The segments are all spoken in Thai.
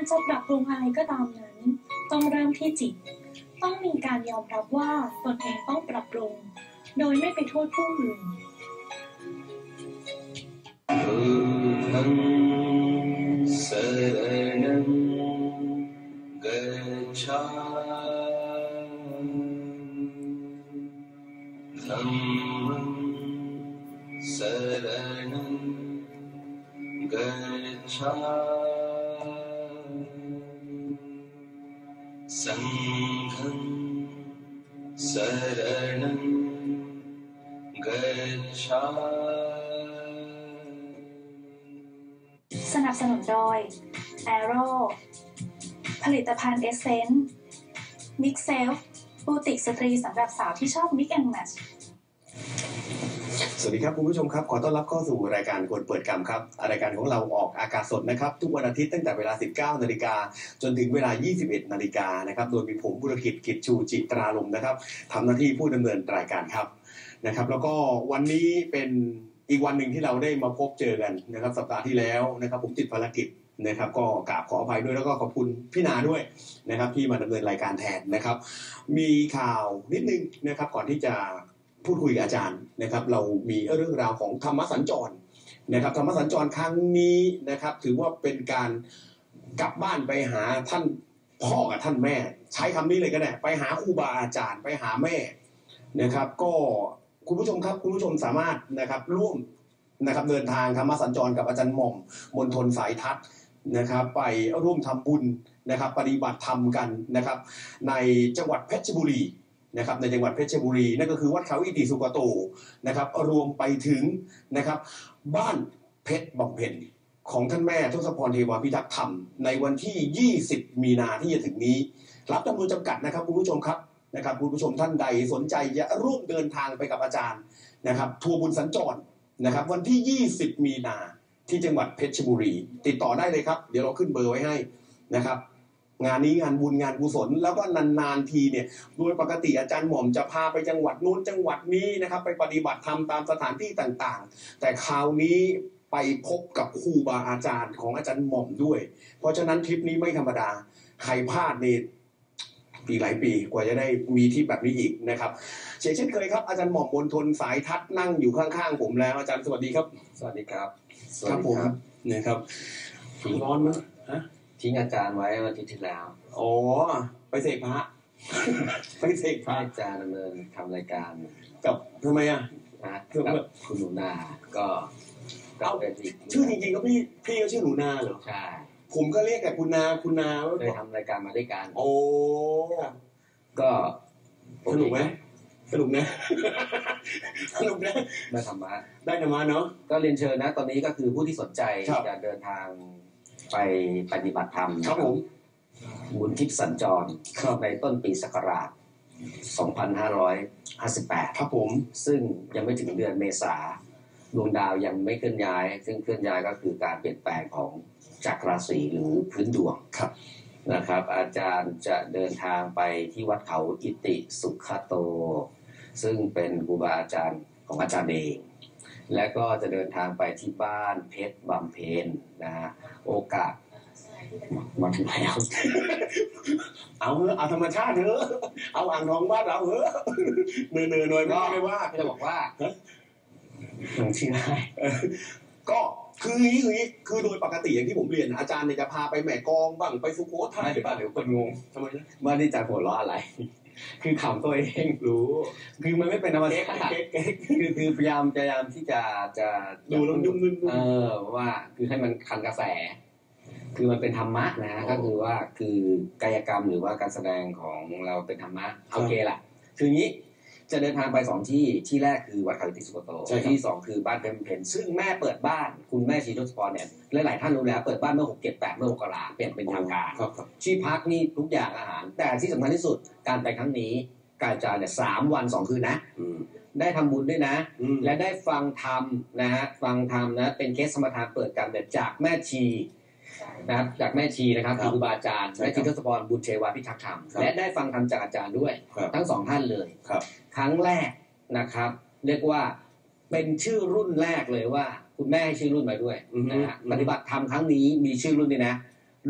การจะปรับปรุงอะไรก็ตามนั้น ต้องเริ่มที่จิต ต้องมีการยอมรับว่าตนเองต้องปรับปรุง โดยไม่ไปโทษผู้อื่นสา सङ्घं शरणं गच्छामि สนับสนุนโดย Aero ผลิตภัณฑ์เอเซนต์ Mix Self บูติกสตรีสำหรับสาวที่ชอบ Mix and Match สวัสดีครับคุณผู้ชมครับ ขอต้อนรับเข้าสู่รายการคนเปิดกรรมครับ รายการของเราออกอากาศสดนะครับ ทุกวันอาทิตย์ตั้งแต่เวลา 19 นาฬิกาจนถึงเวลา 21 นาฬิกานะครับ โดยมีผมบุรกิจกิจชูจิตราลมนะครับทำหน้าที่ผู้ดำเนินรายการครับนะครับ แล้วก็วันนี้เป็นอีกวันหนึ่งที่เราได้มาพบเจอกันนะครับ สัปดาห์ที่แล้วนะครับ ผมติดภารกิจนะครับก็กราบขออภัยด้วยแล้วก็ขอบคุณพี่นาด้วยนะครับ ที่มาดำเนินรายการแทนนะครับ มีข่าวนิดนึงนะครับ ก่อนที่จะ พูดคุยกับอาจารย์นะครับ เรามีเรื่องราวของธรรมสัญจรนะครับ ธรรมสัญจรครั้งนี้นะครับ ถือว่าเป็นการกลับบ้านไปหาท่านพ่อกับท่านแม่ ใช้คำนี้เลยก็ได้ไปหาครูบาอาจารย์ไปหาแม่นะครับ ก็คุณผู้ชมครับคุณผู้ชมสามารถนะครับร่วมนะครับเดินทางธรรมสัญจรกับอาจารย์หม่อมมนทนสายทัศน์นะครับ ไปร่วมทำบุญนะครับ ปฏิบัติธรรมกันนะครับ ในจังหวัดเพชรบุรี นะครับในจังหวัดเพชรบุรีนั่นก็คือวัดเขาอิติสุกโตนะครับรวมไปถึงนะครับบ้านเพชรบำเพ็ญของท่านแม่ทศพรเทวาพิทักษ์ธรรม ในวันที่ 20 มีนาที่จะถึงนี้ รับจำนวนจำกัดนะครับคุณผู้ชมครับนะครับคุณผู้ชมท่านใดสนใจจะร่วมเดินทางไปกับอาจารย์นะครับทัวร์บุญสัญจรนะครับ วันที่ 20 มีนาที่จังหวัดเพชรบุรี ติดต่อได้เลยครับ เดี๋ยวเราขึ้นเบอร์ไว้ให้นะครับ งานนี้งานบุญงานกุศลแล้วก็นานๆทีเนี่ยโดยปกติอาจารย์หม่อมจะพาไปจังหวัดนู้นจังหวัดนี้นะครับไปปฏิบัติธรรมตามสถานที่ต่างๆ แต่คราวนี้ไปพบกับครูบาอาจารย์ของอาจารย์หม่อมด้วย เพราะฉะนั้นทริปนี้ไม่ธรรมดาใครพลาดนี่ปีหลายปีกว่าจะได้มีที่แบบนี้อีกนะครับเช่นเช่นเคยครับอาจารย์หม่อมมนทนสายทัดนั่งอยู่ข้างๆผมแล้วอาจารย์สวัสดีครับ สวัสดีครับ ครับผมนะครับถึงร้อนมั้ยฮะ ทิ้งอาจารย์ไว้วันอาทิตย์ที่แล้วอ๋อไปเสกพระไปเสกพให้ระอาจารย์ดำเนินทำรายการกับทำไมอะนะคือกับคุณหนูนา ก็ก็เอ้าเป็นอีกชื่อจริงๆก็พี่พี่ก็ชื่อหนูนาเหรอใช่ผมก็เรียกแต่คุณนาคุณนาเคยทำรายการมาด้วยกันโอ้ก็สนุกไหมสนุกนะสนุกนะได้ธรรมะได้ธรรมะเนาะก็เรียนเชิญนะ ตอนนี้ก็คือผู้ที่สนใจครับจะเดินทาง ไปปฏิบัติธรรมครับผมบุญทิพย์สัญจรครับในต้นปีศักราช 2558 ครับผม ซึ่งยังไม่ถึงเดือนเมษาดวงดาวยังไม่เคลื่อนย้าย ซึ่งเคลื่อนย้ายก็คือการเปลี่ยนแปลงของจักรราศีหรือพื้นดวงครับนะครับ อาจารย์จะเดินทางไปที่วัดเขาอิติสุขโต ซึ่งเป็นครูบาอาจารย์ของอาจารย์เอง และก็จะเดินทางไปที่บ้านเพชรบำเพ็ญนะฮะโอกาสมาถึงแล้วเอาเถอะเอาธรรมชาติเถอะเอาอ่างทองบ้านเราเถอะเนื้อเนื้อหน่อยไม่ได้ว่าจะบอกว่ามันชื่อได้ก็คืออย่างนี้คืออย่างนี้คือโดยปกติอย่างที่ผมเรียนอาจารย์เนี่ยจะพาไปแหม่กลองบ้างไปสุโขทัยไม่เดี๋ยวบ้างเดี๋ยวคนงงทำไมนะว่านี่จะหัวเราะอะไร คือขำตัวเองรู้ คือมันไม่เป็นธรรมเก๊ชากติเก๊กเก๊กคือคือพยายามพยายามที่จะจะดูแล้วยุ่งยุ่งเออว่าคือให้มันคันกระแส คือมันเป็นธรรมะนะอ๋อก็คือว่าคือกายกรรมหรือว่าการแสดงของเราเป็นธรรมะโอเคล่ะคืออย่างนี้ จะเดินทางไปสองที่ที่แรกคือวัดเขาอิติสุโกโตใช่ครับที่สองคือบ้านเพมเพนซึ่งแม่เปิดบ้านคุณแม่ชีทศพรเนี่ยหลายๆท่านรู้แล้วเปิดบ้านเมื่อหกเจ็ดแปดเมื่อมกราเปลี่ยนเป็นทางการครับครับที่พักนี่ทุกอย่างอาหาร แต่ที่สำคัญที่สุดการไปครั้งนี้การจารย์เนี่ยสามวันสองคืนนะอืมได้ทำบุญด้วยนะอืมและได้ฟังธรรมนะฮะฟังธรรมนะเป็นเคสสมทานเปิดกันเนี่ยจากแม่ชี นะครับจากแม่ชีนะครับครับครูบาอาจารย์ใช่และครัจิบตศพรบุญเชวาพิทักษ์ธรรมครับและได้ฟังธรรมจากอาจารย์ด้วยครับทั้งสองท่านเลยครับครั้งแรกนะครับ เรียกว่าเป็นชื่อรุ่นแรกเลยว่า คุณแม่ให้ชื่อรุ่นมาด้วยอือฮึนะฮะอือฮึปฏิบัติธรรมครั้งนี้มีชื่อรุ่นด้วยนะ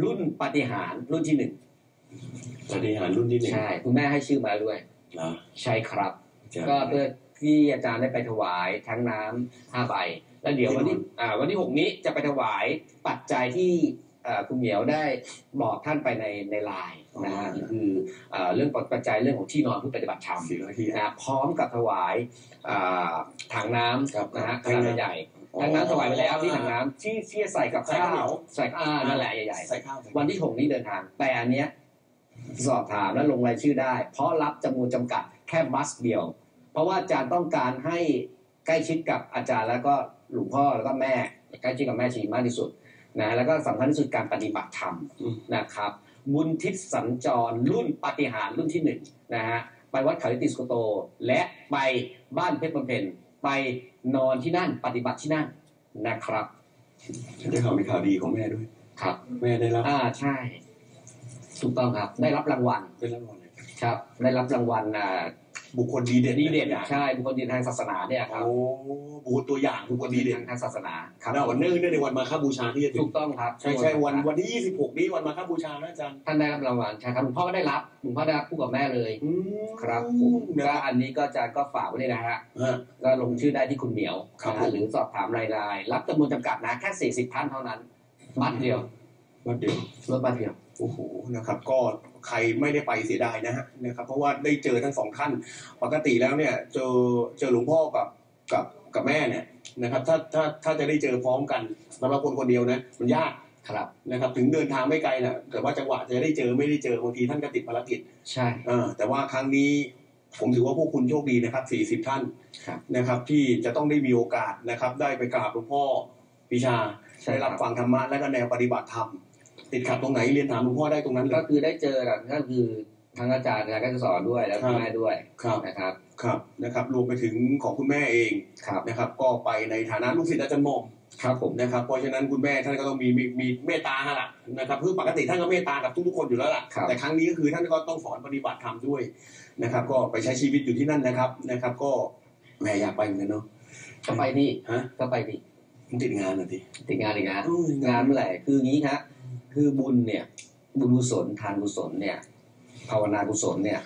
รุ่นปาฏิหารย์รุ่นที่หนึ่งปฏิหารย์รุ่นที่หนึ่งใช่คุณแม่ให้ชื่อมาด้วยเหรอใช่ครับอาจารย์ก็เพื่อที่อาจารย์ได้ไปถวายทั้งน้ำห้าใบ แล้วเดี๋ยววันที่อ่าวันที่หกนี้จะไปถวายปัจจัยที่อ่าคุณเหมียวได้บอกท่านไปในในไลน์นะฮะคืออ่าเรื่องปัจจัยเรื่องของที่นอนผู้ปฏิบัติธรรมสี่ร้อยที่นะพร้อมกับถวายอ่าถังน้ครับำนะฮะขถังนาดน้ำใหญ่ถังน้ำถวายไปแล้วที่ถังน้ำที่ที่จะใส่กับใส่ข้าข้าวเหนียววใส่อ่านั่นแหละใหญ่ใส่ข้าวๆวันที่หกนี้เดินทางแต่อันเนี้ยสอบถามและลงรายชื่อได้ เพราะรับจำนวนจำกัดแค่บัสเดียว เพราะว่าอาจารย์ต้องการให้ใกล้ชิดกับอาจารย์แล้วก็ หลวงพ่อแล้วก็แม่ใกล้ชิดกับแม่ชีมากที่สุดนะแล้วก็สำคัญที่สุดการปฏิบัติธรรมอืมนะครับ บุญทิศสัญจรรุ่นปาฏิหารย์รุ่นที่หนึ่งนะฮะไปวัดเขาติสโกโต และไปบ้านเพชรบำเพ็ญไปนอนที่นั่นปฏิบัติที่นั่นนะครับฉันได้ข่าวมีข่าวดีของแม่ด้วย ครับ แม่ได้รับอ่าใช่ ถูกต้องครับ ได้รับรางวัลได้รับรางวัลอะไรครับ ได้รับรางวัลอ่า บุคคลดีเด่นดีเด่นใช่บุคคลดีทางศาสนาเนี่ยครับโอ้บุคคลตัวอย่างบุคคลดีเด่นทางศาสนาครับแล้ววันเนื่องในวันมาฆบูชาที่จะถึถูงกต้องครับใช่ใช่วันวันที่ 26 นี้วันมาฆบูชานะอาจารย์ท่านได้รับรางวัลใช่ครับหลวงพ่อก็ได้รับหลวงพ่อได้รับคู่กับแม่เลยอืมครับผมนะก็ครับอันนี้ก็จะก็ฝากไว้เลยนะฮะฮะก็ลงชื่อได้ที่คุณเหมียวครับนะผฮะมหรือสอบถามรายรายรับจำนวนจำกัดนะแค่40ท่านเท่านั้นบัตรเดียววันเดียวรถบัตรเดียวโอ้โหนะครับ ก็ ใครไม่ได้ไปเสียดายนะฮะนะครับ เพราะว่าได้เจอทั้งสองท่าน ปกติแล้วเนี่ยเจอเจอหลวงพ่อกับกับกับแม่เนี่ยนะครับถ้าถ้าถ้าจะได้เจอพร้อมกันสำหรับคนคนเดียวนะมันยากครับนะครับถึงเดินทางไม่ไกลนะแต่ว่าจังหวะจะได้เจอไม่ได้เจอบางทีท่านก็ติดภารกิจใช่อ่าแต่ว่าครั้งนี้ผมถือว่าพวกคุณโชคดีนะครับ 40 ท่านครับนะครับ ที่จะต้องได้มีโอกาสนะครับ ได้ไปกราบหลวงพ่อปิชาใช่ได้ครัรับบฟังธรรมะและก็แนวปฏิบัติธรรม ติดขัดตรงไหนเรียนถามหลวงพ่อได้ตรงนั้นเลก็ย คือได้เจอกันก็คือทั้งอาจารย์นะก็จะสอนด้วยแล้วครับคุณแม่ด้วยครับ นะครับครับนะครับ รวมไปถึงของคุณแม่เองครับนะครับ ก็ไปในฐานะลูกศิษย์อาจารย์หมอมครับผมนะครับ เพราะฉะนั้นคุณแม่ท่านก็ต้องมีมีมีเมตตาฮะล่ะนะครับคือปกติท่านก็เมตตากับทุกๆคนอยู่แล้วล่ะครับแต่ครั้งนี้ก็คือท่านก็ต้องสอนปฏิบัติธรรมด้วยนะครับ ก็ไปใช้ชีวิตอยู่ที่นั่นนะครับนะครับ ก็แหม่อยากไปเหมือนกันเนาะก็ไปที่ฮะก็ไปที่มันติดงานอะทีติดงานอีกนะอืมงานเมื่อไหร่คืออย่างนี้ครับ คือบุญเนี่ย บุญกุศลทานกุศลเนี่ย ภาวนากุศลเนี่ย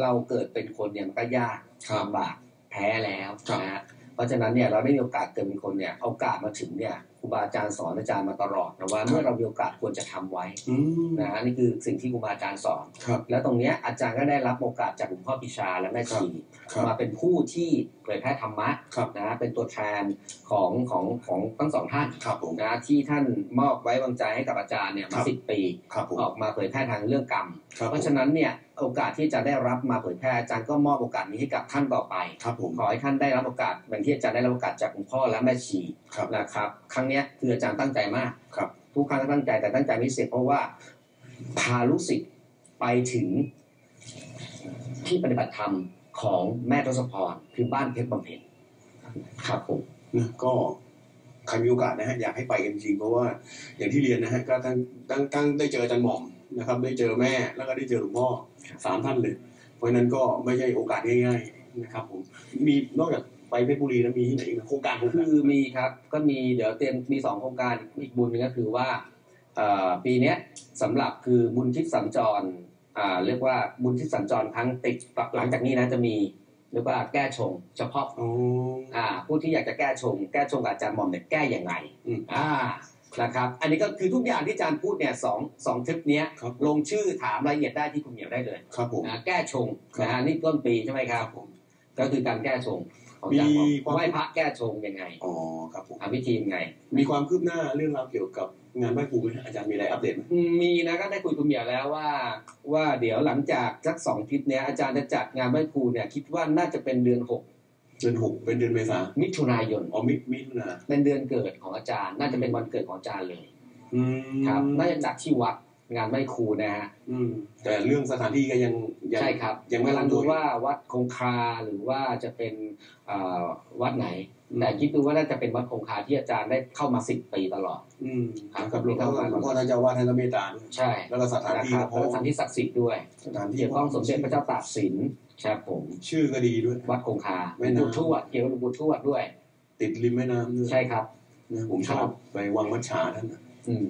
เราเกิดเป็นคนเนี่ยมันก็ยากครับลำบากแพ้แล้วครับนะฮะเพราะฉะนั้นเนี่ยเราได้มีโอกาสเกิดเป็นคนเนี่ยโอกาสมาถึงเนี่ย ครูบาอาจารย์สอนอาจารย์มาตลอดนะว่าเมื่อเรามีโอกาสควรจะทำไว้อืมนะฮะนี่คือสิ่งที่ครูบาอาจารย์สอนครับแล้วตรงเนี้ยอาจารย์ก็ได้รับโอกาสจากหลวงพ่อปิชาและแม่ชีครับมาเป็นผู้ที่เผยแพร่ธรรมะครับนะฮะเป็นตัวแทนของของของทั้งสองท่านครับผมนะที่ท่านมอบไว้วางใจให้กับอาจารย์เนี่ยครัมาบสิบปีครับผมออกมาเผยแพร่ทางเรื่องกรรมครับ เพราะฉะนั้นเนี่ยโอกาสที่จะได้รับมาเผยแพร่อาจารย์ก็มอบโอกาสนี้ให้กับท่านต่อไปครับผมขอให้ท่านได้รับโอกาสเหมือนที่อาจารย์ได้รับโอกาสจากหลวงพ่อและแม่ชีครับนะครับ ครั้งเนี้ยคืออาจารย์ตั้งใจมากครับทุกครั้งก็ตั้งใจแต่ตั้งใจพิเศษเพราะว่าพาลูกศิษย์ไปถึงที่ปฏิบัติธรรมของแม่ทศพรคือบ้านเพชรบำเพ็ญครับผมนะก็ใครมีโอกาสนะฮะอยากให้ไปกันจริงเพราะว่าอย่างที่เรียนนะฮะก็ทั้งทั้งทั้งได้เจออาจารย์หม่อม นะครับ ได้เจอแม่แล้วก็ได้เจอหลวงพ่อสามท่านเลย เพราะฉะนั้นก็ไม่ใช่โอกาสง่าย ๆนะครับ ผมมีนอกจากไปเพชรบุรีแล้วมีที่ไหนอีกนะโครงการโครงคืการอมีครับ ก็มีเดี๋ยวเตรียมมีสองโครงการอีกบุญหนึงก็คือว่าเอ่อปีเนี้ยสำหรับคือบุญทิศสัญจรอ่าเรียกว่าบุญทิศสัญจรครั้งติดหลังจากนี้นะจะมีเรียกว่าแก้ชง เฉพาะอ๋ออ่าผู้ที่อยากจะแก้ชง แก้ชงกับอาจารย์หม่อมเนี่ยแก้อย่างไรอืมอ่า นะครับ อันนี้ก็คือทุกอย่างที่อาจารย์พูดเนี่ยสองสองทริปเนี้ยครับลงชื่อถามรายละเอียดได้ที่คุณเหมียวได้เลยครับผมนะแก้ชงครับนะฮะนี่ต้นปีใช่ไหมครับผมก็คือการแก้ชงของอาจารย์หม่อมีความมไหว้พระแก้ชงยังไงอ๋อครับผมทำพิธียังไง มีความคืบหน้าเรื่องราวเกี่ยวกับงานไหว้ครูไหมฮะอาจารย์มีอะไรอัปเดตไหมมีนะก็ได้คุยคุณเหมียวแล้วว่า ว่าเดี๋ยวหลังจากสักสองอาทิตย์เนี้ยอาจารย์จะจัดงานไหว้ครูเนี่ยคิดว่าน่าจะเป็นเดือนหก เดือนหกเป็นเดือนเมษามิถุนายนอ๋อมิมิถุนาเป็นเดือนเกิดของอาจารย์ น่าจะเป็นวันเกิดของอาจารย์เลยอืมครับ น่าจะจัดที่วัดงานไหว้ครูนะฮะอืมแต่เรื่องสถานที่ก็ยังยังใช่ครับยังไม่กำลังลงดูตัวว่าวัดคงคาหรือว่าจะเป็นเอ่อวัดไหนอืมแต่คิดดูว่าน่าจะเป็นวัดคงคาที่อาจารย์ได้เข้ามาสิบปีตลอด อืมครับกับหลวงพ่อหลวงพ่อท่านเจ้าอาว่าสท่านก็เมตตาด้วยใช่ แล้วก็สถานนะที่ครับก็พแล้วอก็สถานที่ศักดิ์สิทธิ์ด้วยสถานที่เกี่ยวข้องสมเด็จพระเจ้าตากสิน ครับผมชื่อก็ดีด้วย วัดคงคาแม่หลวงน้ำปู่ทวดเกี่ยวกับหลวงปู่ทวดด้วย ติดริมแม่น้ำด้วยใช่ครับนะผมชอบไปวังวัดฉาท่านน่ะอืม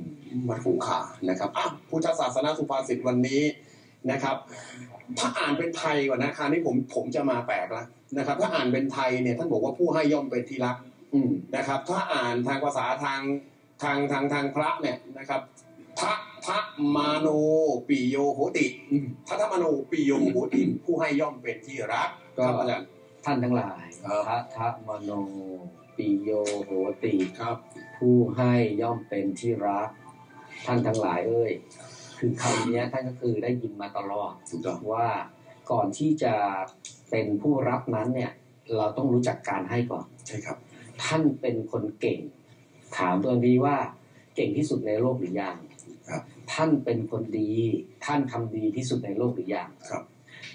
วัดคงคานะครับอะพุทธศาสนาสุภาษิตวันนี้นะครับ ถ้าอ่านเป็นไทยก่อนนะคราวนี้ผมผมจะมาแปลกแล้วนะครับ ถ้าอ่านเป็นไทยเนี่ยท่านบอกว่าผู้ให้ย่อมเป็นที่รักอืมนะครับ ถ้าอ่านทางภาษาทางทางทางทางพระเนี่ยนะครับ ทะทะมาโนปิโยโหติอืมทะทะมาโนปิโยโหติ ผู้ให้ย่อมเป็นที่รักก็ครับอาจารย์ท่านทั้งหลายครับพระทะมโนปิโยโหติครับ ผู้ให้ย่อมเป็นที่รัก ท่านทั้งหลายเอ้ยคือคำเนี้ยท่านก็คือได้ยินมาตลอดถูกต้องว่าก่อนที่จะเป็นผู้รับนั้นเนี่ย เราต้องรู้จักการให้ก่อนใช่ครับ ท่านเป็นคนเก่ง ถามตัวดีว่าเก่งที่สุดในโลกหรือยังครับ ท่านเป็นคนดี ท่านทำดีที่สุดในโลกหรือยังครับ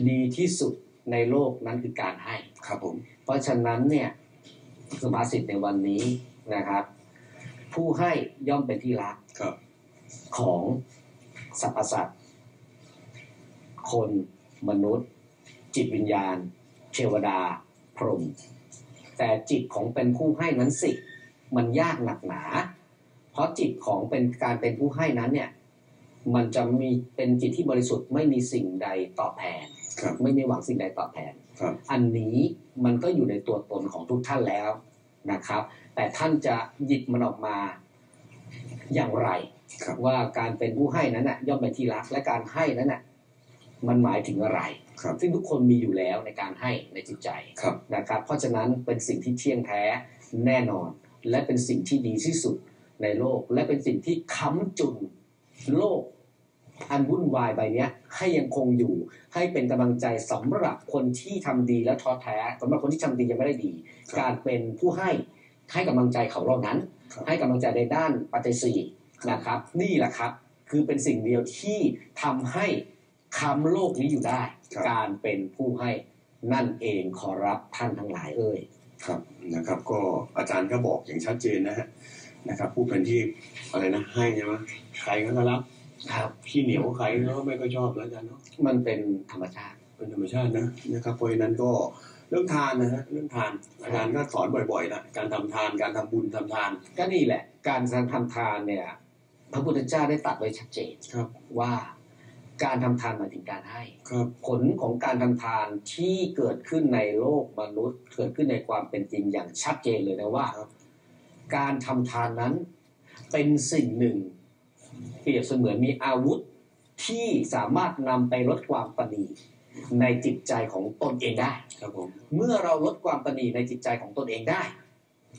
ดีที่สุดในโลกนั้นคือการให้ครับผมเพราะฉะนั้นเนี่ยสุภาษิตในวันนี้นะครับ ผู้ให้ย่อมเป็นที่รักครับ ของสรรพสัตว์คนมนุษย์ จิตวิญญาณ เทวดา พรหมแต่จิตของเป็นผู้ให้นั้นสิ มันยากหนักหนา เพราะจิตของเป็นการเป็นผู้ให้นั้นเนี่ย มันจะมีเป็นจิตที่บริสุทธิ์ไม่มีสิ่งใดตอบแทนครับไม่มีหวังสิ่งใดตอบแทนครับอันนี้มันก็อยู่ในตัวตนของทุกท่านแล้วนะครับ แต่ท่านจะหยิบมันออกมาอย่างไรครับว่าการเป็นผู้ให้นั้นน่ะย่อมเป็นที่รักและการให้นั้นน่ะมันหมายถึงอะไรครับซึ่งทุกคนมีอยู่แล้วในการให้ในจิตใจครับนะครับ เพราะฉะนั้นเป็นสิ่งที่เที่ยงแท้แน่นอน และเป็นสิ่งที่ดีที่สุดในโลก และเป็นสิ่งที่ค้ำจุนโลก อันวุ่นวายใบเนี้ยให้ยังคงอยู่ ให้เป็นกำลังใจสำหรับคนที่ทำดีและท้อแท้สำหรับคนที่ทำดียังไม่ได้ดีครับการเป็นผู้ให้ให้กำลังใจเขาเหล่านั้นครับให้กำลังใจในด้านปัจจัยสี่นะครับ นี่แหละครับ คือเป็นสิ่งเดียวที่ทำให้คำโลกนี้อยู่ได้ครับการเป็นผู้ให้นั่นเองขอรับท่านทั้งหลายเอ่ยครับนะครับก็อาจารย์ก็บอกอย่างชัดเจนนะฮะนะครับผู้เป็นที่อะไรนะให้ใช่ไหมใครก็รับ ครับขี้เหนียวใครก็ไม่ก็ชอบแล้วอาจารย์เนาะมันเป็นธรรมชาติเป็นธรรมชาตินะนะครับเพราะฉะนั้นก็เรื่องทานนะฮะเรื่องทานอาจารย์ก็สอนบ่อยๆนะการทำทานการทำบุญทำทาน ก็นี่แหละ การทำทานเนี่ย พระพุทธเจ้าได้ตรัดไว้ชัดเจนครับว่าการทำทานหมายถึงการให้ครับผลของการทำทานที่เกิดขึ้นในโลกมนุษย์ เกิดขึ้นในความเป็นจริงอย่างชัดเจนเลยนะว่าครับการทำทานนั้นเป็นสิ่งหนึ่ง เปรียบเสมือนมีอาวุธที่สามารถนำไปลดความปณีในจิตใจของตนเองได้ครับผมเมื่อเราลดความปณีในจิตใจของตนเองได้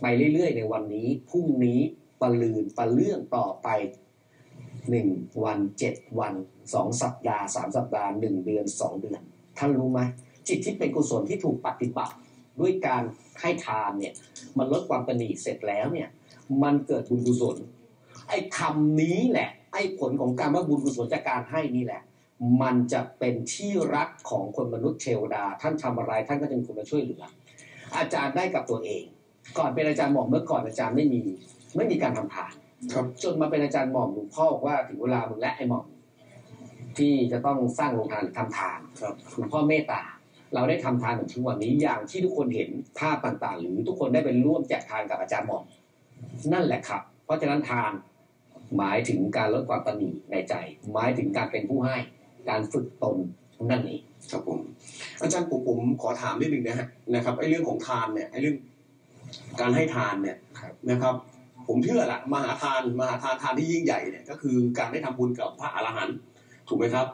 ไปเรื่อยๆ ในวันนี้พรุ่งนี้ปะลืนปะเรื่องต่อไปหนึ่งวันเจ็ดวันสองสัปดาห์สามสัปดาห์หนึ่งเดือนสองเดือนท่านรู้ไหมจิตที่เป็นกุศลที่ถูกปฏิบัติ ด้วยการให้ทานเนี่ย มันลดความปณีเสร็จแล้วเนี่ย มันเกิดบุญกุศล ไอ้คำนี้แหละ ไอ้ผลของการว่าบุญกุศลจากการให้นี่แหละ มันจะเป็นที่รักของคนมนุษย์เทวดา ท่านทำอะไรท่านก็จะมีคนมาช่วยเหลือ อาจารย์ได้กับตัวเอง ก่อนเป็นอาจารย์หม่อมเมื่อก่อนอาจารย์ไม่มีไม่มีการทำทานครับจนมาเป็นอาจารย์หม่อมหลวงพ่อบอกว่าถึงเวลามึงและไอ้หม่อมที่จะต้องสร้างโรงทานหรือทำทานครับหลวงพ่อเมตตา เราได้ทำทานถึงทุกวันนี้อย่างที่ทุกคนเห็นภาพต่างๆ หรือทุกคนได้ไปร่วมแจกทานกับอาจารย์หม่อมนั่นแหละครับ เพราะฉะนั้นทาน หมายถึงการลดความตนีในใจ หมายถึงการเป็นผู้ให้ การฝึกตนนั่นเองครับผม อาจารย์ผมผมขอถามนิดนึงนะฮะนะครับไอ้เรื่องของทานเนี่ยไอ้เรื่องการให้ทานเนี่ยครับนะครับ ผมเชื่อละมหาทานมหาทานทานที่ยิ่งใหญ่เนี่ยก็คือการได้ทำบุญกับพระอรหันต์ถูกไหมครับ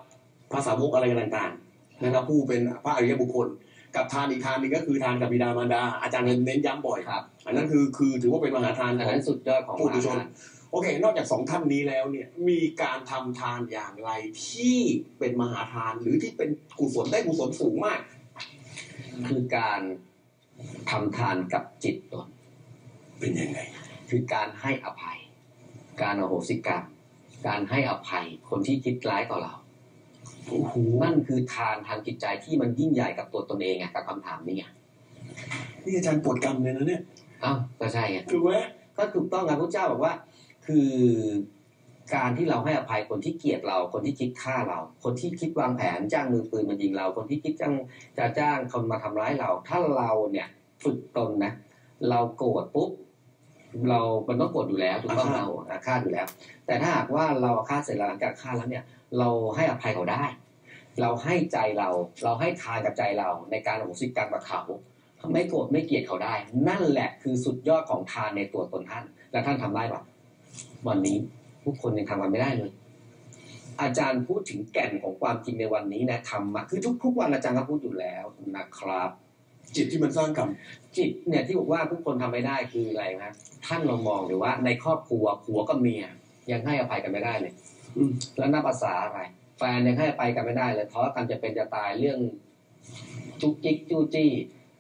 พระสาวกอะไรต่างๆนะครับ ผู้เป็นพระอริยบุคคล กับทานอีกทานหนึงก็คือทานกับบิดามารดา อาจารย์เน้นย้ำบ่อยครับ อันนั้นคือคือถือว่าเป็นมหาทานอันของนั้นสุดยอดของผู้มดุหาชนทาน โอเค นอกจากสองท่านนี้แล้วเนี่ย มีการทำทานอย่างไรที่เป็นมหาทานหรือที่เป็นกุศลได้กุศลสูงมาก คือการทำทานกับจิตตนเป็นยังไง คือการให้อภัย การอโหสิกรรมการให้อภัยคนที่คิดร้ายต่อเราโอ้โหนั่นคือทานทางจิตใจที่มันยิ่งใหญ่กับตัวตนเองไงกับคำถามนี้ไงนี่อาจารย์ปวดกรรมเลยนะเนี่ยอ้าวก็ใช่ไงถูกไหมก็ถูกต้องครับพระเจ้าบอกว่า คือการที่เราให้อภัยคนที่เกลียดเราคนที่คิดฆ่าเรา คนที่คิดวางแผนจ้างมือปืนมายิงเรา คนที่คิดจ้างจะจ้างคนมาทำร้ายเรา ถ้าเราเนี่ยฝึกตนนะ เราโกรธปุ๊บเรา มันต้องกดอยู่แล้วถูกต้องอาฆาตเราอาฆาตอยู่แล้ว แต่ถ้าหากว่าเราอาฆาตเสร็จแล้วหลังจากฆ่าแล้วเนี่ย เราให้อภัยเขาได้ เราให้ใจเรา เราให้ทานกับใจเราในการอโหสิกรรมกับเขาไม่โกรธไม่เกลียดเขาได้ นั่นแหละคือสุดยอดของทานในตัวตนท่าน และท่านทำได้ปะ วันนี้ผู้คนยังทำกันไม่ได้เลย อาจารย์พูดถึงแก่นของความจริงในวันนี้นะธรรมะคือทุกๆวันอาจารย์ก็พูดอยู่แล้วนะครับ จิตที่มันสร้างกรรมจิตเนี่ยที่บอกว่าทุกคนทำไม่ได้คืออะไรนะท่านลองมองหรือว่า ในครอบครัวผัวกับเมีย ยังให้อภัยกันไม่ได้เลยอืมแล้วนับภาษาอะไร แฟนยังให้อภัยกันไม่ได้เลยทะเลาะกันจะเป็นจะตายเรื่องจุกจิกจู้จี้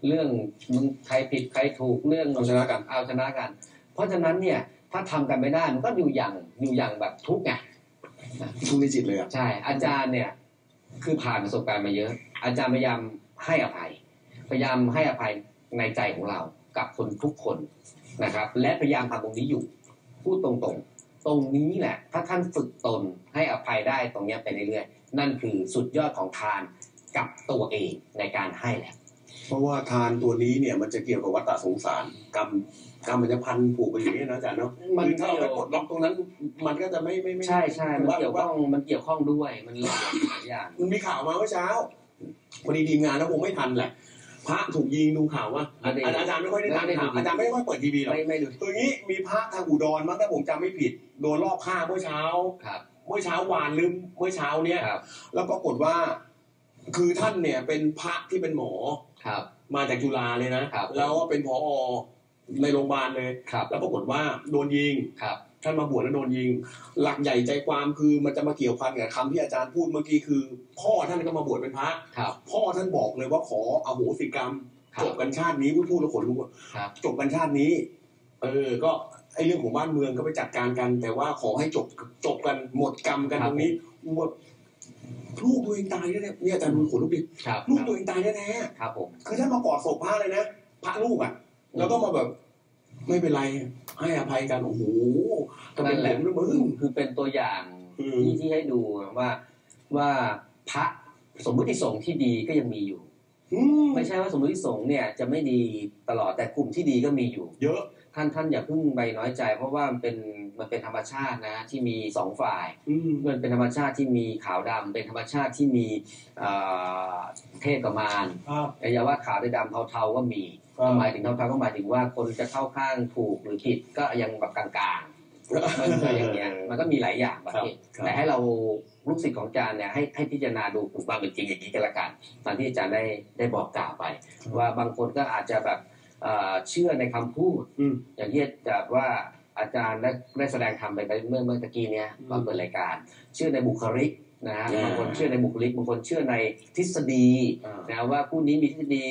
เรื่องมึงใครผิดใครถูกเรื่องเอาชนะกันเอาชนะกัน เพราะฉะนั้นเนี่ย ถ้าทำกันไม่ได้มันก็อยู่อย่างอยู่อย่างแบบทุกข์ไงทุกในจิตเลยอะใช่ อาจารย์เนี่ย คือผ่านประสบการณ์มาเยอะ อาจารย์พยายามให้อภัย พยายามให้อภัยในใจของเรากับคนทุกคนนะครับ และพยายามทำตรงนี้อยู่ พูดตรงๆ ตรงนี้แหละ ถ้าท่านฝึกตนให้อภัยได้ตรงเนี้ยไปเรื่อยๆนั่นคือสุดยอดของทานกับตัวเองในการให้แหละ เพราะว่าทานตัวนี้เนี่ยมันจะเกี่ยวกับวัฏฏะสงสาร กรรมกรรมมันจะพันผูกไปอยู่นี่นะอาจารย์เนาะมันคือถ้าเราไม่ปลดล็อกตรงนั้น มันก็จะไม่ไม่ไม่ใช่ใช่มันว่าเกี่ยวข้องมันเกี่ยวข้องด้วยมันเกี่ยวกับหลายอย่างมันมีข่าวมาเมื่อเช้าพอดีทีมงานแล้วคงไม่ทันแหละพระถูกยิงดูข่าวว่าอาอาอาจารย์ไม่ค่อยได้ตามข่าวอาจารย์ไม่ค่อยเปิดทีวีหรอกไม่ไม่ดูคืออย่างนี้มีพระทางอุดรมั้งถ้าผมจำไม่ผิดโดนรอบฆ่าเมื่อเช้าครับเมื่อเช้าวานหรือเมื่อเช้าเนี้ยครับแล้วปรากฏว่า คือท่านเนี่ยเป็นพระที่เป็นหมอ ครับ มาจากจุฬาเลยนะครับ แล้วก็เป็นผอในโรงพยาบาลเลยครับแล้วปรากฏว่าโดนยิงครับท่านมาบวชแล้วโดนยิง หลักใหญ่ใจความคือมันจะมาเกี่ยวพันกับคำที่อาจารย์พูดเมื่อกี้คือ พ่อท่านก็มาบวชเป็นพระครับพ่อท่านบอกเลยว่าขออโหสิกรรมครับจบกันชาตินี้พูดพูดแล้วขนลุกอะครับจบกันชาตินี้ เออก็ไอเรื่องของบ้านเมืองก็ไปจัดการกัน แต่ว่าขอให้จบจบกันหมดกรรมกันครัตบรงนี้หมด ลูกตัวเองตายแน่ๆเนี่ยอาจารย์มันขนลุกดิครับลูกตัวเองตายแน่ๆครับผมคือถ้ามากอดศพพระเลยนะพระลูกอะ แล้วก็มาแบบ ไม่เป็นไร ให้อภัยกันโอ้โหก็เป็นแหลมด้วยมึง คือเป็นตัวอย่างอืม ที่ที่ให้ดูว่าว่าพระสมมติสงฆ์ที่ดีก็ยังมีอยู่ อืมไม่ใช่ว่าสมมติสงฆ์เนี่ยจะไม่ดีตลอดแต่กลุ่มที่ดีก็มีอยู่ เยอะ ท่านท่านอย่าเพิ่งไปน้อยใจ เพราะว่ามันเป็นมันเป็นธรรมชาตินะที่มีสองฝ่ายอืมมันเป็นธรรมชาติที่มีขาวดำเป็นธรรมชาติที่มีเอ่อเทพกับมารครับอย่าว่าขาวได้ดำเทาๆก็มีครับหมายถึงเทาๆก็หมายถึงว่าคนจะเข้าข้างถูกหรือผิดก็ยังแบบกลางๆมันก็อย่างเงี้ยมันก็มีหลายอย่างประเภทครับแต่ให้เราลูกศิษย์ของอาจารย์เนี่ยให้ให้พิจารณาดูความเป็นจริงอย่างนี้กันละกันตามที่อาจารย์ได้ได้บอกกล่าวไป ว่าบางคนก็อาจจะแบบ เอ่อเชื่อในคำพูดอืมอย่างที่จะว่าอาจารย์ได้ได้แสดงธรรมไปเมื่อเมื่อตะกี้เนี้ยอืมตอนเปิดรายการ เชื่อในบุคลิกนะฮะอ่าบางคนเชื่อในบุคลิกบางคนเชื่อในทฤษฎีอ่านะว่าผู้นี้มีทฤษฎี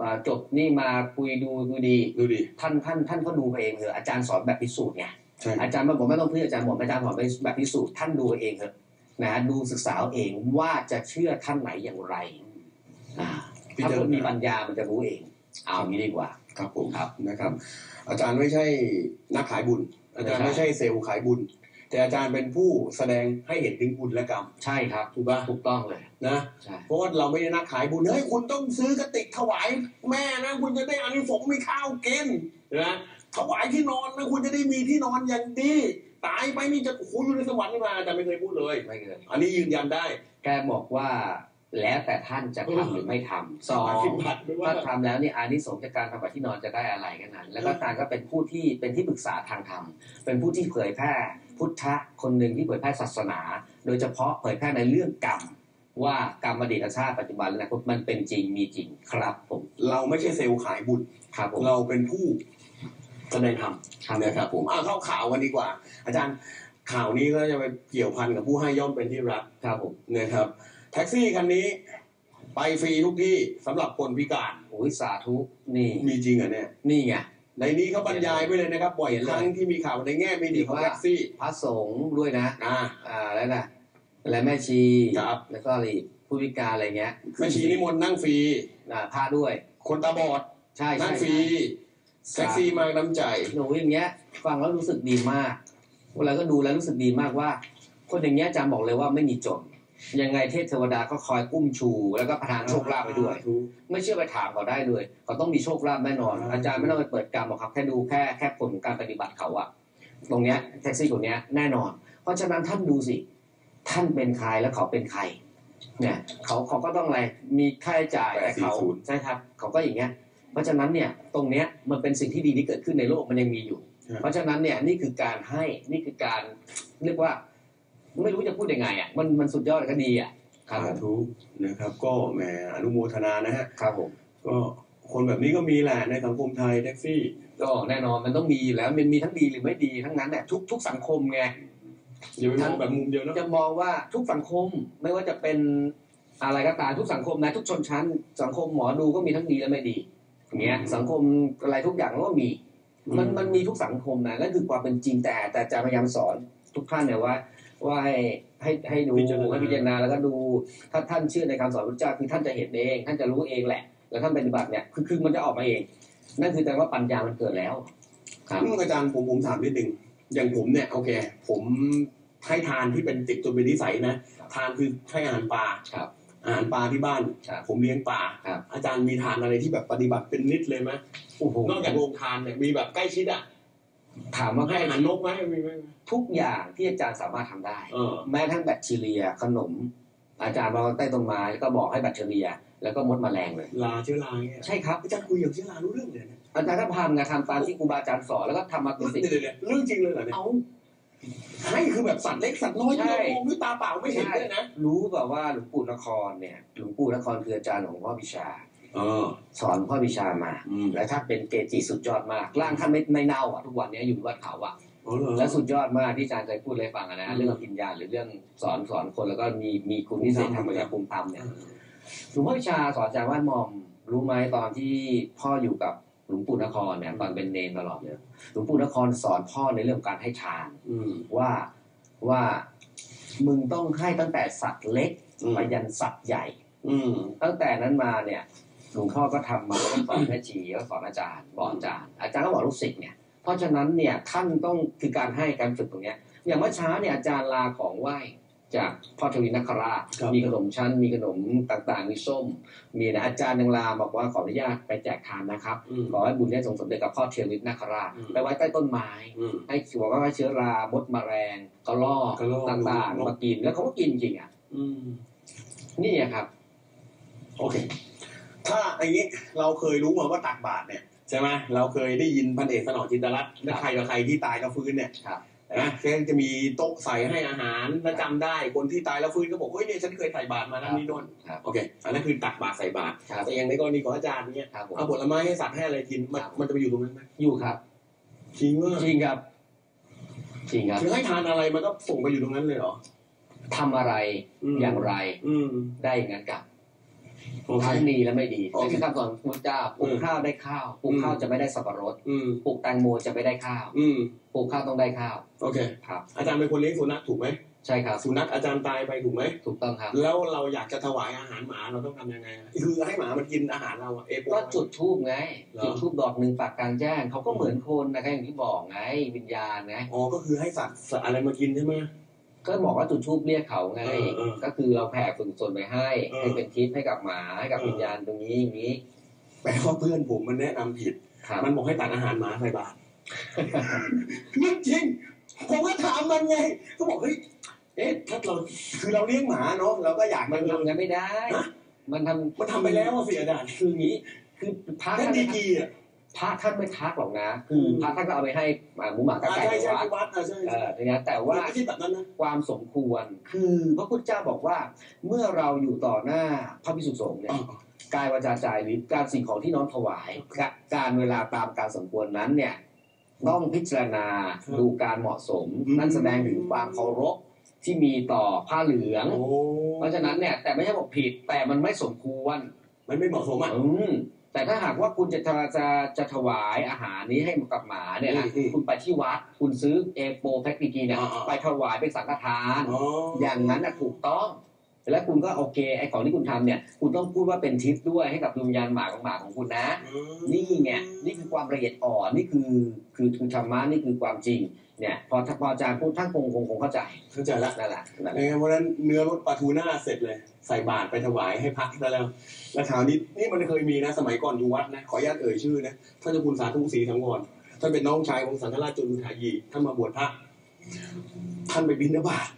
อ่าจบนี่มาคุยดูดูดีดูดิท่านท่านท่านก็ดูไปเองเถอะอาจารย์สอนแบบพิสูจน์ไงใช่อาจารย์มาบอกไม่ต้องเพื่ออาจารย์บอกอาจารย์สอนแบบพิสูจน์ท่านดูเองเถอะนะฮะดูศึกษาเอาเองว่าจะเชื่อท่านไหนอย่างไรอ่าพิถ้าจารคนณามีปัญญามันจะรู้เอง เอางี้ดีกว่า ครับผมครับนะครับ อาจารย์ไม่ใช่นักขายบุญ อาจารย์ไม่ไม่ใช่ใช่เซลล์ขายบุญ แต่อาจารย์เป็นผู้แสดงให้เห็นถึงบุญและกรรม ใช่ครับถูกป่ะถูกต้องเลยนะใช่เพราะว่าเราไม่ได้นักขายบุญเฮ้ยคุณต้องซื้อกระติกถวาย แม่นะคุณจะได้อานิสงส์มีข้าวกินนะถวายที่นอนนะคุณจะได้มีที่นอนอย่างดีตายไปนี่จะโอ้โหอยู่ในสวรรค์นี่มาอาจารย์ไม่เคยพูดเลยไม่เกินอันนี้ยืนยันได้ แกบอกว่า แล้วแต่ท่านจะทำหรือไม่ทำสองสิบบาทไม่ว่าถ้าทำแล้วเนี่ยอานิสงส์จากการทำกับที่นอนจะได้อะไรกันนั้น แล้วก็อาจารย์ก็เป็นผู้ที่เป็นที่ปรึกษาทางธรรม เป็นผู้ที่เผยแพร่พุทธะคนหนึ่งที่เผยแพร่ศาสนา โดยเฉพาะเผยแพร่ในเรื่องกรรมว่ากรรมอดีตชาติปัจจุบันและอนาคตมันเป็นจริงมีจริงครับผมเราไม่ใช่เซลล์ขายบุญครับผมเราเป็นผู้แสดงธรรมครับนะครับผมอะเข้าข่าวกันดีกว่า อาจารย์ข่าวนี้ก็จะไปเกี่ยวพันกับผู้ให้ย่อมเป็นที่รักครับผมนะครับ แท็กซี่คันนี้ไปฟรีทุกที่สำหรับคนพิการ โอ้ยสาธุนี่มีจริงเหรอะเนี่ย นี่ไง ในนี้เขาบรรยายไว้เลยนะครับบ่อยครั้งที่มีข่าวในแง่ไม่ดีของแท็กซี่ พระสงฆ์ด้วยนะ อ่า อ่าแล้วนะและแม่ชีครับ แล้วก็อะไรอีกผู้พิการอะไรเงี้ยแม่ชีนิมนต์นั่งฟรีอ่าพระด้วย คนตาบอดใช่ใช่นั่งฟรีแท็กซี่มาน้ำใจหนูอย่างเงี้ย ฟังแล้วรู้สึกดีมากเวลาก็ดูแล้วรู้สึกดีมากว่า คนอย่างเงี้ยอาจารย์บอกเลยว่าไม่มีจน ยังไงเทพเทวดาก็คอยอุ้มชู แล้วก็ประทานโชคลาภไปด้วยถูกไม่เชื่อไปถามเขาได้เลยเขาต้องมีโชคลาภแน่นอนอ่าอาจารย์ไม่ต้องไปเปิดกรรมหรอกครับแค่ดูแค่แค่ผลของการปฏิบัติเขาอะตรงเนี้ยแท็กซี่คนเนี้ยแน่นอน เพราะฉะนั้นท่านดูสิ ท่านเป็นใครแล้วเขาเป็นใครเนี่ยเขาเขาก็ต้องอะไรมีค่าใช้จ่ายแต่เขาใช่ครับเขาก็อย่างเงี้ย เพราะฉะนั้นเนี่ยตรงเนี้ยมันเป็นสิ่งที่ดีที่เกิดขึ้นในโลกมันยังมีอยู่ เพราะฉะนั้นเนี่ยนี่คือการให้นี่คือการเรียกว่า ไม่รู้จะพูดยังไงอะมันมันสุดยอดก็ดีอะครับผสามธุนะครับ ก็แหมอนุโมทนานะฮะครับผมก็คนแบบนี้ก็มีแหละในสังคมไทยแท็กซี่ ก็แน่นอนมันต้องมีอยู่แล้วมันมีทั้งดีหรือไม่ดีทั้งนั้นเนี่ยทุกทุกสังคมไงอย่าไปมองแบบมุมเดียวนะจะมองว่าทุกสังคมไม่ว่าจะเป็นอะไรก็ตามทุกสังคมนะทุกชนชั้น สังคมหมอดูก็มีทั้งดีและไม่ดีอย่างเงี้ย สังคมอะไรทุกอย่างก็มี มันมันมีทุกสังคมนะนั่นคือความเป็นจริงแต่แต่จะพยายามสอนทุกท่านเนี่ยว่า ว่าให้ให้ให้ดูพิจารณาให้พิจารณาแล้วก็ดู ถ้าท่านเชื่อในคำสอนพระเจ้าคือท่านจะเห็นเอง ท่านจะรู้เองแหละ แล้วท่านปฏิบัติเนี่ยคือคือมันจะออกมาเอง นั่นคือแปลว่าปัญญามันเกิดแล้วครับอืมอาจารย์ผมผมถามนิดนึงอย่างผมเนี่ยโอเค ผมให้ทานที่เป็นติดตัวเป็นนิสัยนะทานคือให้อาหารปลาครับอาหารปลาที่บ้านครับผมเลี้ยงปลาครับอาจารย์มีทานอะไรที่แบบปฏิบัติเป็นนิดเลยไหมโอ้โหนอกจากโรงทานเนี่ยมีแบบใกล้ชิดอะ ถามว่าให้ให้อาหารนกไหมมีไหมทุกอย่างที่อาจารย์สามารถทำได้เออแม้ทั้งแบคทีเรียขนม อาจารย์วางใต้ต้นไม้ก็บอกให้แบคทีเรีย แล้วก็มดแมลงเลยลาเชื้อราเนี่ยใช่ครับอาจารย์คุยอย่างเชื้อรารู้เรื่องเลยนะอาจารย์ก็ทำนะทำตามที่ครูบาอาจารย์สอนแล้วก็ทำมาเป็นสิบเดี๋ยวเดี๋ยวเรื่องจริงเลยเหรอเนี่ยเอาให้คือแบบสัตว์เล็กสัตว์น้อยที่ใช่เรามองด้วยตาเปล่าไม่เห็นเลยนะรู้แบบว่าหลวงปู่นครเนี่ยหลวงปู่นครคืออาจารย์ของพ่อพิชาเออ สอนพ่อพิชามาอืมและท่านเป็นเกจิสุดยอดมาก ร่างท่านไม่ไม่เน่าอะทุกวันนี้อยู่ที่วัดเขาอะอ๋อเหรอและสุดยอดมากที่อาจารย์เคยพูดเลยฟังอะนะอืมเรื่องอภิญญาหรือเรื่องสอนสอนคนแล้วก็มีมีคุณพิเศษทางปัญญาภูมิธรรมเนี่ยหลวงพ่อวิชาสอนอาจารย์ว่านมอมรู้ไหมตอนที่พ่ออยู่กับหลวงปู่นครเนี่ยตอนเป็นเนนตลอดเลยหลวงปู่นครสอนพ่อในเรื่องการให้ทานอืมว่าว่ามึงต้องให้ตั้งแต่สัตว์เล็กอืมไปยันสัตว์ใหญ่ อืมตั้งแต่นั้นมาเนี่ย หลวงพ่อก็ทำมาแล้วก็สอนแม่ชีแล้วก็สอนอาจารย์บอกอาจารย์ อาจารย์ก็บอกลูกศิษย์เนี่ย เพราะฉะนั้นเนี่ยท่านต้องคือการให้การฝึกตรงเนี้ย อย่างเมื่อเช้าเนี่ยอาจารย์ลาของไหว้จากพ่อทวีนคราชครับมีขนมชั้น มีขนมต่างๆ มีส้ม มีนะอาจารย์ยังลาบอกว่าขออนุญาตไปแจกทานนะครับอืมขอให้บุญได้ส่งสมเด็จกับพ่อเทวินนาคราชอืมไปไว้ใต้ต้นไม้อืมให้บอกว่าเชื้อรามดแมลงกระรอกกระรอกต่างนกๆมากินแล้วเขาก็กินจริงอะอืมนี่ไงครับ โอเค ถ้าอย่างนี้เราเคยรู้มาว่าตักบาตรเนี่ยใช่ไหมเราเคยได้ยินพันเอกสนอจินตรัตน์และใครกับใครที่ตายแล้วฟื้นเนี่ยครับนะแกจะมีโต๊ะใส่ให้อาหารแล้วจำได้คนที่ตายแล้วฟื้นก็บอกเฮ้ยเนี่ยฉันเคยใส่บาตรมานั่นนี่โน่นครับโอเคอันนั้นคือตักบาตรใส่บาตรครับแต่อย่างในกรณีของอาจารย์เนี่ยครับผมเอาผลไม้ให้สัตว์ให้อะไรกินมันครับมันจะไปอยู่ตรงนั้นไหมอยู่ครับจริงว่าจริงครับจริงครับคือให้ทานอะไรมันก็ส่งไปอยู่ตรงนั้นเลยเหรอทำอะไรมอย่างไรอืมได้อย่างนั้นกลับ โอเคทั้งดีและไม่ดีโอเคนี่คือคำสอนของพระเจ้าปลูอืกมข้าวได้ข้าวปลูกอืมข้าวจะไม่ได้สับปะรดอืมปลูกแตงโมจะไม่ได้ข้าวอืมปลูกข้าวต้องได้ข้าว โอเคครับ อาจารย์เป็นคนเลี้ยงสุนัขถูกไหมใช่ครับสุนัขอาจารย์ตายไปถูกไหมถูกต้องครับ แล้วเราอยากจะถวายอาหารหมาเราต้องทำยังไงอะคือให้หมามันกินอาหารเราอะเอโปก็จุดทูบไงเหรอจุดทูบดอกหนึ่งปากกลางแจ้งเขาก็เหมือนคนนะครับอย่างที่บอกไงวิญญาณไงอ๋อก็คือให้สัตว์สัตว์อะไรมากินใช่ไหม ก็บอกว่าจุดทูบเรียกเขาไงเออเออก็คือเราแผ่ฝึกส่วนไปให้เออให้เป็นทิพย์ให้กับหมาให้กับเออวิญญาณตรงนี้อย่างนี้แปลว่าเพื่อนผมมันแนะนำผิดครับมันบอกให้ตัดอาหารหมาใส่บาตรเรื่องจริงผมก็ถามมันไงก็บอกเฮ้ยเอ๊ะถ้าเราคือเราเลี้ยงหมาเนาะเราก็อยากมัมันนทำกันไม่ได้ฮะมันทำมันทำไปแล้วอะเสียดายคืออย่างนี้ คือพระนั่ท่านนดีไม่กีอะ พระท่านไม่ทักหรอกนะ คือพระท่านก็เอาไปให้หมาหมูหมากาอ่าไก่ใช่ในใช่วัดที่วัดอ่าใช่เอใช่อทีนี้แต่ว่าไม่ใช่แบบนั้นนะความสมควรคือพระพุทธเจ้าบอกว่า เมื่อเราอยู่ต่อหน้าพระพิสุสงฆ์เนี่ยอ๋อกายวาจาใจหรือการสิ่งของที่น้อมถวายกะการเวลาตามการสมควรนั้นเนี่ยต้องพิจารณาครับดูการเหมาะสมอืมนั่นแสดงถึงความเคารพที่มีต่อผ้าเหลืองโอ้เพราะฉะนั้นเนี่ยแต่ไม่ใช่บอกผิดแต่มันไม่สมควร มันไม่เหมาะสมอะอืม แต่ถ้าหากว่าคุณจะจะจะจะถวายอาหารนี้ให้กับหมาเนี่ยนะอืมคุณไปที่วัด คุณซื้อเอโปแพ็กกีเนี่ยอ่าๆไปถวายเป็นสังฆทานอ๋ออย่างนั้นน่ะถูกต้อง แล้วคุณก็โอเคไอ้ของที่คุณทำเนี่ย คุณต้องพูดว่าเป็นทิปด้วยให้กับดวงวิญญาณหมาของหมาของคุณนะอืมนี่ไงนี่คือความละเอียดอ่อนนี่คือคือคือธรรมะนี่คือความจริง เนี่ยพอพออาจารย์พูดท่านคงคงคงเข้าใจเข้าใจละนั่นแหละนั่นแหละเพราะฉะนั้นเนื้อรสปลาทูน่าเสร็จเลย ใส่บาตรไปถวายให้พักได้แล้วแล้วข่าวนี้นี่มันเคยมีนะ สมัยก่อนอยู่วัดนะขออนุญาตเอ่ยชื่อนะท่านเจ้าคุณสาธุศรีสังวรท่านเป็นน้องชายของสังฆราชจุลทายีท่านมาบวชพระท่านไปบิณฑบาต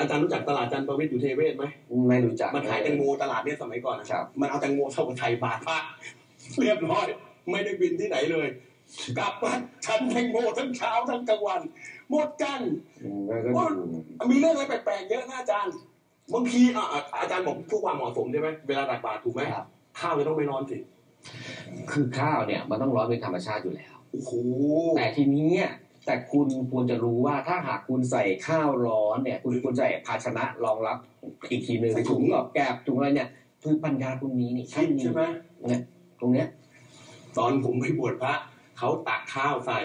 อาจารย์รู้จักตลาดจันทร์ประเวศอยู่เทเวศไหมไม่รู้จักมันขายแตงโมตลาดเนี่ยสมัยก่อนนะครับมันเอาแตงโมเข้าไทยบาทพระเรียบร้อยไม่ได้บินที่ไหนเลย กลับมาฉันแตงโมทั้งเช้าทั้งกลางวัน หมดกันอืมก็ก็ดูมีเรื่องอะไรแปลกๆเยอะนะอาจารย์บางทีอะอะอาจารย์บอกเพื่อความเหมาะสมใช่ไหมเวลาตักบาตรถูกไหมครับข้าวจะต้องไม่ร้อนสิคือข้าวเนี่ยมันต้องร้อนเป็นธรรมชาติอยู่แล้วโอ้โหแต่ทีนี้เนี่ยแต่คุณควรจะรู้ว่าถ้าหากคุณใส่ข้าวร้อนเนี่ย คุณควรใส่ภาชนะรองรับอีกทีหนึ่งถุงกับแกบถุงอะไรเนี่ย คือปัญญาคุณนี้นี่คิดใช่ไหมเนี่ยตรงเนี้ย ตอนผมไปบวชพระ เขาตักข้าวใส่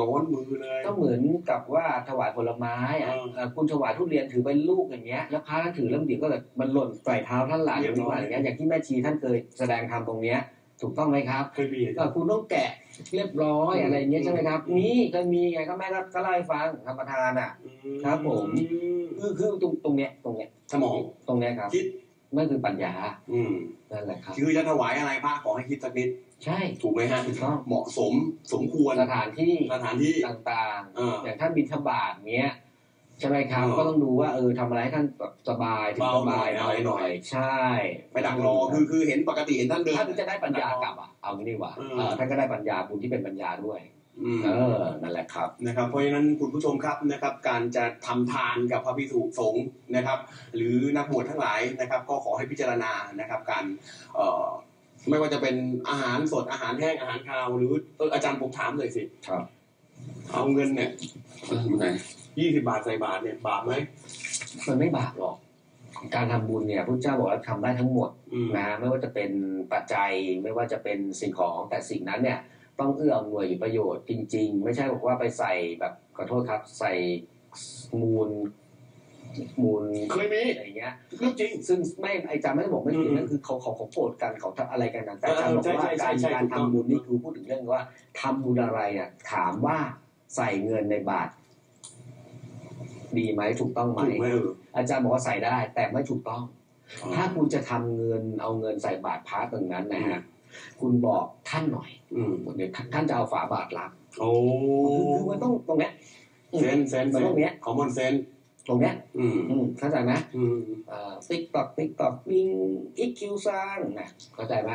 ร้อนมือเลยก็เหมือนกับว่าถวายผลไม้อะเออเอ่อคุณถวายทุเรียนถือเป็นลูกอย่างเงี้ยแล้วพระท่านถือแล้วเดี๋ยวก็แบบมันหล่นใส่เท้าท่านหลังเรีอยบร้อยย่างเงี้ยอย่างที่แม่ชีท่านเคยแสดงธรรมตรงเนี้ยถูกต้องไหมครับเคยมีอาก็จารย์คุณต้องแกะเรียบร้อยอืมอะไรอย่างเงี้ยใช่ไหมครับอืมนี่ก็มีไงก็แม่ก็ก็เล่าให้ฟังธรรมทานอะครับผมคือคือตรงตรงเนี้ยตรงเนี้ยสมองตรงเนี้ยครับคิดนั่นคือปัญญา อืมนั่นแหละครับคือจะถวายอะไรพระขอให้คิดสักนิด ใช่ถูกไหมฮะถูกต้องเหมาะสมสมควรสถานที่สถานที่ต่างเออๆอย่างท่านบิณฑบาตเนี้ยใช่ไหมครับเออก็ต้องดูว่าเออทำอะไรให้ท่านแบบสบายถึงเบาสบายหน่อยอะไรหน่อย ใช่ ไปดักรอคือคือเห็นปกติเห็นท่านเดินท่านจะได้ปัญญากลับอะเอางี้ดีกว่าเออเออท่านก็ได้ปัญญาบุญที่เป็นปัญญาด้วยอืมเออนั่นแหละครับนะครับ เพราะฉะนั้นคุณผู้ชมครับนะครับ การจะทำทานกับพระภิกษุสงฆ์นะครับ หรือนักบวชทั้งหลายนะครับ ก็ขอให้พิจารณานะครับ การเอ่อ ไม่ว่าจะเป็นอาหารสดอาหารแห้งอาหารคาวหรือเอออาจารย์ผมถามเลยสิครับ เอาเงินเนี่ยยี่สิบาทใส่บาทเนี่ยบาปไหมมันไม่บาปหรอก การทำบุญเนี่ยพระเจ้าบอกว่าทำได้ทั้งหมดอืมนะฮะไม่ว่าจะเป็นปัจจัยไม่ว่าจะเป็นสิ่งของแต่สิ่งนั้นเนี่ย ต้องเอื้ออำนวยประโยชน์จริง ๆ ไม่ใช่บอกว่าไปใส่แบบขอโทษครับ ใส่มูล มูลเคยมีอะไรเงี้ยเรื่องจริง ซึ่งไม่ไอจำไม่ได้บอกไม่ถึงอืมนั่นคือเขาเขาเขาโกรธกันเขาทำอะไรกันนะแต่เอออาจารย์บอกว่าใช่ใช่การใช่การถูกต้องทำบุญนี่คือพูดถึงเรื่องว่าทำบุญอะไรอะถามว่าใส่เงินในบาท ดีไหมถูกต้องไหมถูกไหมเอออาจารย์บอกว่าใส่ได้ แต่ไม่ถูกต้อง ถ้าคุณจะทำเงินเอาเงินใส่บาทพระตรงนั้นนะฮะคุณบอกท่านหน่อย อืมเดี๋ยวท่านจะเอาฝาบาทรับโอ้คือคือมันต้องตรงเนี้ยเซนเซนมันเซต้นองเนี้ยคอมมอนเซน ตรงเนี้ยอืมอืมเข้าใจไหมอืมติ๊กตอกติ๊กตอกวิ่งอีคิวสร้างนะเข้าใจไหม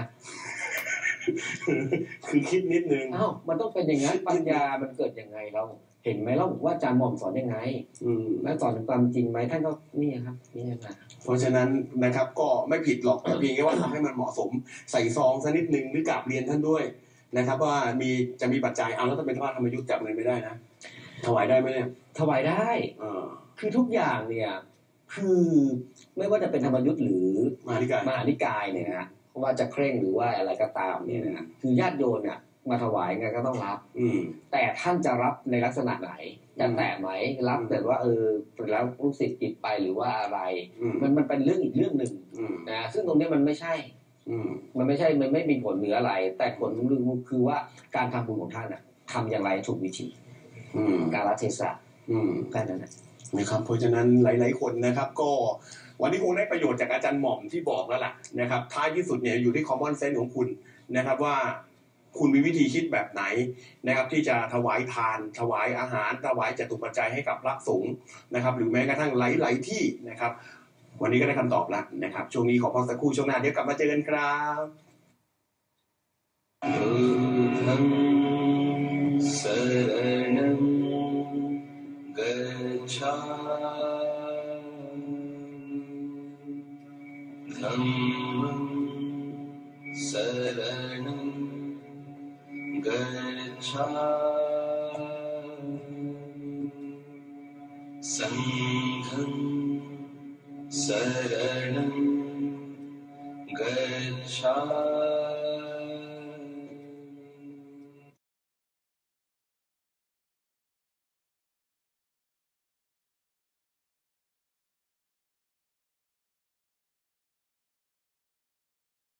คือคิดนิดนึงอ้าวมันต้องเป็นอย่างนั้นปัญญามันเกิดยังไงเราเห็นไหมเราว่าอาจารย์หม่อมสอนยังไง อืมแล้วสอนถึงความจริงไหมท่านก็นี่ครับนี่นะเพราะฉะนั้นนะครับ ก็ไม่ผิดหรอกแต่เพียงแค่ว่าทำให้มันเหมาะสมใส่ซองสักนิดนึงหรือกราบเรียนท่านด้วยนะครับ ว่ามีจะมีปัจจัยเอาแล้วถ้าเป็นพระธรรมยุทธ์จับเงินไม่ได้นะถวายได้ไหมเนี่ยถวายได้ เออ คือทุกอย่างเนี่ย คือไม่ว่าจะเป็นธรรมยุทธ์หรือมาที่การมหานิกายเนี่ยนะว่าจะเคร่งหรือว่าอะไรก็ตามเนี่ยนะคือญาติโยมเนี่ยมาถวายไงก็ต้องรับ อืมแต่ท่านจะรับในลักษณะไหนจะแตะไหมรับแต่ว่าเออแล้วลูกศิษย์ติดไปหรือว่าอะไรอืมมันมันเป็นเรื่องอีกเรื่องหนึ่งอืมนะซึ่งตรงเนี้ยมันไม่ใช่ อืมมันไม่ใช่มันไม่มีผลเหนืออะไร แต่ผลคือว่าการทำบุญของท่านอะทำอย่างไรถูกวิธีอืมการละเทศะอืมแค่นั้นนะ นะครับเพราะฉะนั้นหลาย ๆ คนนะครับ ก็วันนี้คงได้ประโยชน์จากอาจารย์หม่อมที่บอกแล้วแหละนะครับท้ายที่สุดเนี่ยอยู่ที่คอมมอนเซนส์ของคุณนะครับว่าคุณมีวิธีคิดแบบไหนนะครับ ที่จะถวายทาน ถวายอาหาร ถวายจตุปัจจัยให้กับพระสงฆ์นะครับ หรือแม้กระทั่งหลายๆที่นะครับ วันนี้ก็ได้คำตอบแล้วนะครับ ช่วงนี้ขอพักสักครู่ช่วงหน้าเดี๋ยวกลับมาเจอกันครับสร शरणं गच्छामि सङ्घं शरणं गच्छामि